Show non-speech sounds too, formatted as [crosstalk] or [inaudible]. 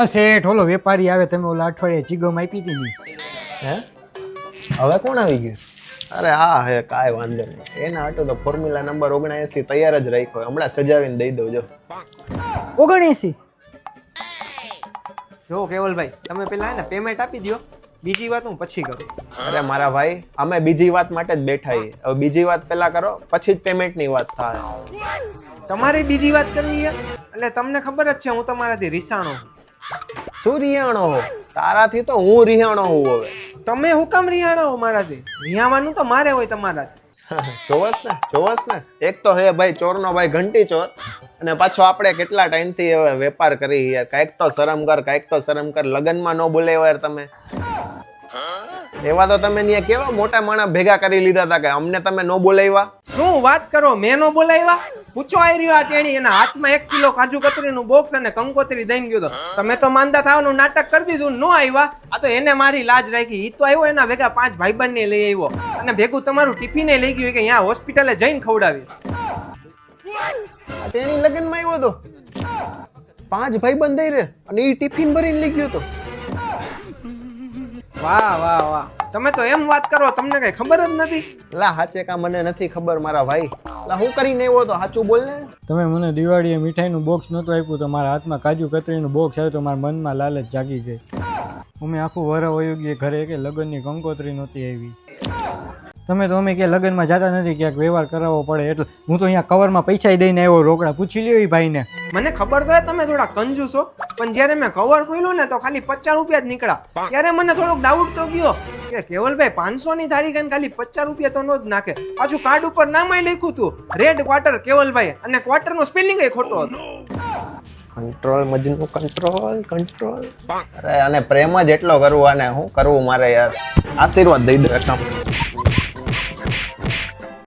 આ શેઠ ઓલો વેપારી આવે તમે ઓલા અઠવાડિયે ચીગમ આપી હતી ને. હે? હવે કોણ આવી ગયું? અરે હા હે કાંઈ વાંધો નહીં. એના હાટું તો ફોર્મ્યુલા નંબર ઓગણએંસી તૈયાર જ રાખ્યો. હમણાં સજાવીને દઈ દઉં જો. ઓગણએસી? જો કેવલભાઈ તમે પેલા ને પેમેન્ટ આપી દો બીજી વાત હું પછી કરું. અરે મારા ભાઈ અમે બીજી વાત માટે જ બેઠા છીએ. હવે બીજી વાત પહેલા કરો પછી જ પેમેન્ટની વાત થાય. તમારે બીજી વાત કરવી છે? એટલે તમને ખબર જ છે હું તમારાથી રિસાણો છું. શું રિયાણો હો? તારાથી તો હું રિયાણો હું હવે. તમે હું કામ રિહાણો હો મારાથી? રિહાવાનું તો મારે હોય તમારાથી. [laughs] જોવસ ને જોવસ ને. એક તો હે ભાઈ ચોરનો ભાઈ ઘંટી ચોર અને પાછો આપણે કેટલા ટાઈમથી હવે વેપાર કરી યાર કાંઈક તો શરમ કર કાંઈક તો શરમ કર લગનમાં ન બોલે યાર તમે. એવા તો તમે ત્યાં કેવા મોટા માણસ ભેગા કરી લીધા હતા કે અમને તમે ન બોલાવ્યા? શું વાત કરો મેં નો બોલાવ્યા? પૂછો આવી રહ્યો આ ટેણી એના હાથમાં એક કિલો કાજુ કતરીનું બોક્સ અને કંકોત્રી દઈને ગયો તો. તમે તો માંદા થવાનું નાટક કરી દીધું નો આવ્યા? આ તો એને મારી લાજ રાખી ઈ તો આવ્યો એના ભેગા પાંચ ભાઈબંધને લઈ આવ્યો. અને ભેગું તમારું ટિફિને લઈ ગયું કે અહીંયા હોસ્પિટલે જઈને ખવડાવીશ. તેની લગ્નમાં આવ્યો તો? પાંચ ભાઈ બંધ રે અને એ ટિફિન ભરીને લઈ ગયો તો? વાહ વાહ વાહ. તમે તો એમ વાત કરો તમને કઈ ખબર જ નથી? લા હાચે કા મને નથી ખબર મારા ભાઈ. લા હું કરીને આવ્યો તો સાચું બોલ ને. તમે મને દિવાળીએ મીઠાઈનું બોક્સ નહોતું આપ્યું તો મારા હાથમાં કાજુ કતરીનું બોક્સ આવ્યું તો મારા મનમાં લાલચ જાગી ગઈ. અમે આખું વર વયું ઘરે કે લગ્નની કંકોત્રી નહોતી આવી. તમે તો અમે કે લગ્નમાં જતા નથી ક્યાંક વ્યવહાર કરાવવો પડે એટલે હું તો અહીંયા કવરમાં પૈસા દઈને આવ્યો રોકડા પૂછી લ્યો એ ભાઈને. મને ખબર તો હે તમે થોડા કંજૂસ છો પણ જ્યારે મેં કવર ખોલ્યું ને તો ખાલી પચાસ રૂપિયા જ નીકળ્યા. ત્યારે મને થોડોક ડાઉટ તો ગયો કે કેવલભાઈ પાંચસો ની થાળી ખાઈને ખાલી પચાસ રૂપિયા તો નો જ નાખે. પાછું કાર્ડ ઉપર નામાય લખ્યું હતું રેડ ક્વાર્ટર કેવલભાઈ. અને ક્વાર્ટર નો સ્પેલિંગ ખોટો હતો. કંટ્રોલ મજનુ કંટ્રોલ કંટ્રોલ અરે અને પ્રેમ જ એટલો કરવો અને હું કરવું મારે યાર? આશીર્વાદ દઈ દો એકદમ